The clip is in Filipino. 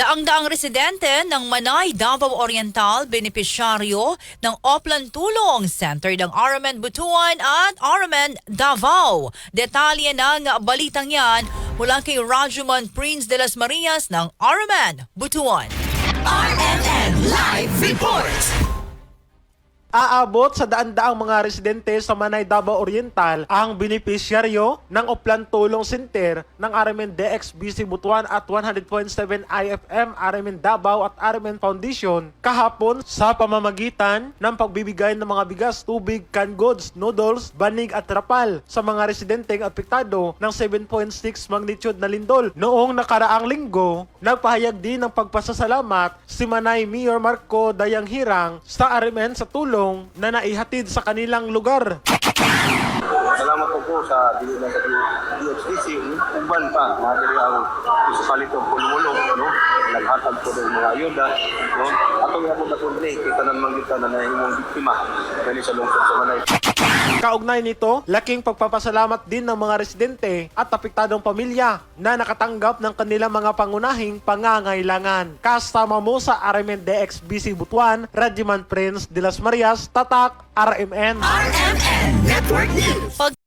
Daang-daang residente ng Manay, Davao Oriental, benepisyaryo ng Oplan Tulong Center ng Aramen Butuan at Aramen Davao. Detalye ng balitang yan mula kay Rajuman Prince de las Marias ng Aramen Butuan. RMN Live Report! Aabot sa daan-daang mga residente sa Manay, Davao Oriental ang benepisyaryo ng Oplan Tulong Center ng RMN DXBC Butuan at 100.7 IFM RMN Davao at RMN Foundation kahapon sa pamamagitan ng pagbibigay ng mga bigas, tubig, canned goods, noodles, banig at trapal sa mga residenteng apektado ng 7.6 magnitude na lindol. Noong nakaraang linggo, nagpahayag din ng pagpasasalamat si Manay Mayor Marco Dayang Hirang sa RMN sa tulong na naihatid sa kanilang lugar. Salamat po po sa dili na sa DHDC, uban pa, mga diri ang municipality of Pulmulong, no? Naghatag po ng mga ayuda, no? Atong po na po kita na naman kita na nahimong biktima, gani sa lungsod sa Manay. Kaugnay nito, laking pagpapasalamat din ng mga residente at apektadong pamilya na nakatanggap ng kanilang mga pangunahing pangangailangan. Kasama mo sa RMN DXBC Butuan, Regiman Prince de las Marias, Tatak, RMN. RMN Network News!